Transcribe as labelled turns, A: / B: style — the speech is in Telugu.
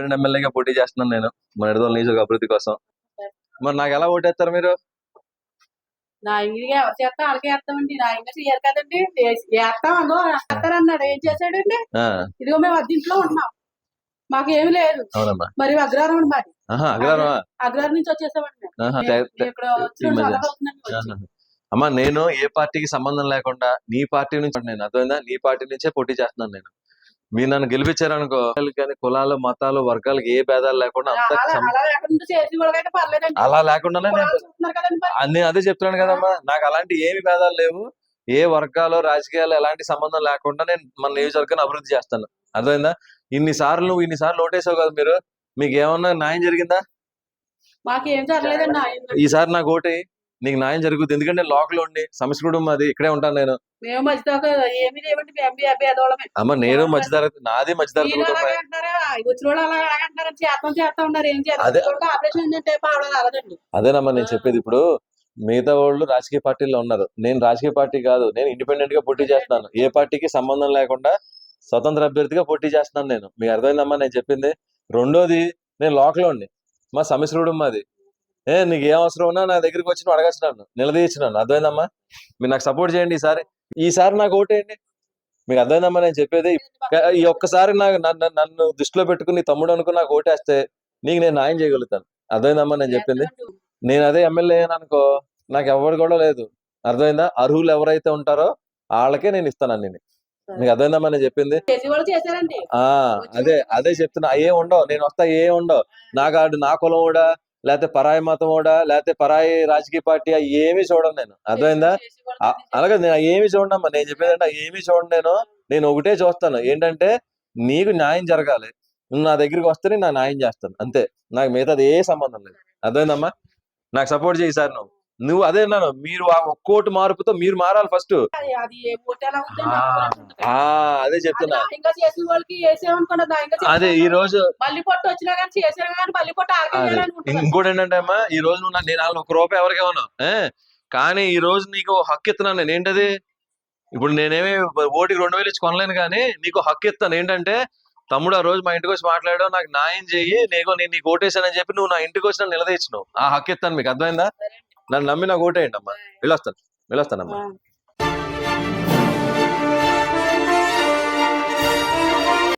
A: ఇండిపెండెంట్ ఎమ్మెల్యేగా పోటీ చేస్తున్నాను నేను మన ఎడదోల నియోజక అభివృద్ధి కోసం. మరి నాకు ఎలా ఓటేస్తారు మీరు?
B: చేస్తా వేస్తామండి కదండి. వేస్తాం అన్నో వేస్తారన్నాడు ఏం చేశాడండి? ఇదిగో మేము అద్దీంట్లో ఉంటున్నాం. మాకు ఏమి లేదు. మరి అగ్రహారం అండి మాది? అగ్రహారం. నుంచి వచ్చేసామండి.
A: అమ్మా నేను ఏ పార్టీకి సంబంధం లేకుండా నీ పార్టీ నుంచి నేను అర్థమైందా? నీ పార్టీ నుంచే పోటీ చేస్తున్నాను నేను. మీరు నన్ను గెలిపించారనుకో కానీ కులాలు మతాలు వర్గాలకు ఏ భేదాలు లేకుండా అంత
B: అలా
A: లేకుండానే నేను అదే చెప్తున్నాను కదమ్మా. నాకు అలాంటి ఏమి భేదాలు లేవు. ఏ వర్గాలు రాజకీయాలు ఎలాంటి సంబంధం లేకుండా నేను మన నియోజకవర్గాన్ని అభివృద్ధి చేస్తాను. అర్థమైందా? ఇన్ని సార్లు నువ్వు ఇన్ని సార్లు ఓటేసావు కదా మీరు. మీకు ఏమన్నా న్యాయం జరిగిందా? ఈసారి నాకు ఓటే నీకు న్యాయం జరుగుతుంది ఎందుకంటే లోకల్ ఉండి సమస్య కుటుంబం అది ఇక్కడే ఉంటాను నేను. అమ్మ నేను మధ్య తరగతి నాది
B: అలాగండి
A: అదేనమ్మా నేను చెప్పేది. ఇప్పుడు మిగతా వాళ్ళు రాజకీయ పార్టీల్లో ఉన్నారు. నేను రాజకీయ పార్టీ కాదు. నేను ఇండిపెండెంట్గా పోటీ చేస్తున్నాను. ఏ పార్టీకి సంబంధం లేకుండా స్వతంత్ర అభ్యర్థిగా పోటీ చేస్తున్నాను నేను. మీకు అర్థమైందమ్మా నేను చెప్పింది? రెండోది నేను లోకల్ ఉండి. మా సమస్యడు మాది ఏ నీకు ఏం అవసరం ఉన్నా నా దగ్గరికి వచ్చి అడగచ్చు నన్ను అర్థమైందమ్మా? మీరు నాకు సపోర్ట్ చేయండి ఈసారి. ఈసారి నాకు ఓటేయండి మీకు అర్థమైందమ్మా నేను చెప్పేది? ఈ ఒక్కసారి నాకు నన్ను నన్ను దృష్టిలో పెట్టుకుని తమ్ముడు అనుకుని నాకు ఓటేస్తే నీకు నేను న్యాయం చేయగలుగుతాను. అర్థమైందమ్మా నేను చెప్పింది? నేను అదే ఎమ్మెల్యే అనుకో నాకు ఎవరు కూడా లేదు. అర్థమైందా? అర్హులు ఎవరైతే ఉంటారో వాళ్ళకే నేను ఇస్తాను అన్ని మీకు అర్థమైందమ్మా నేను చెప్పింది? అదే అదే చెప్తున్నా. ఏ ఉండవు. నేను వస్తా ఏ ఉండవు. నాకు ఆడు నా కులం కూడా లేకపోతే పరాయి మతం కూడా లేకపోతే పరాయి రాజకీయ పార్టీ అవి ఏమీ చూడను నేను. అర్థమైందా? అలాగే నేను ఏమి చూడనమ్మా. నేను చెప్పేది అంటే ఏమి చూడండి నేను. నేను ఒకటే చూస్తాను. ఏంటంటే నీకు న్యాయం జరగాలి. నువ్వు నా దగ్గరికి వస్తే నా న్యాయం చేస్తాను. అంతే. నాకు మిగతాది ఏ సంబంధం లేదు. అర్థమైందమ్మా? నాకు సపోర్ట్ చేయి సార్ నువ్వు. నువ్వు అదే అన్నాను మీరు ఆ ఒక్కోటి మార్పుతో మీరు మారాలి ఫస్ట్.
B: అది-
A: చెప్తున్నా. అదే ఈ రోజు
B: వచ్చినా
A: ఇంకోటి ఏంటంటే అమ్మా ఈ రోజు నువ్వు నేను ఒక రూపాయి ఎవరికి ఇవ్వను. కానీ ఈ రోజు నీకు హక్కు ఇస్తున్నాను నేను. ఏంటది? ఇప్పుడు నేనేమి ఓటికి రెండు వేలు ఇచ్చి కొనలేను కానీ నీకు హక్కు ఇస్తాను ఏంటంటే తమ్ముడు ఆ రోజు మా ఇంటికి వచ్చి మాట్లాడావు నాకు న్యాయం చెయ్యి నీకు నేను నీకు ఓటేసానని చెప్పి నువ్వు నా ఇంటికి వచ్చి నన్ను నిలదీచ్చినావు ఆ హక్కు ఇస్తాను మీకు. అర్థమైందా? నన్ను నమ్మి నాకు ఓటేయండి అమ్మా వెళ్ళొస్తాను. వెళ్ళొస్తానమ్మా.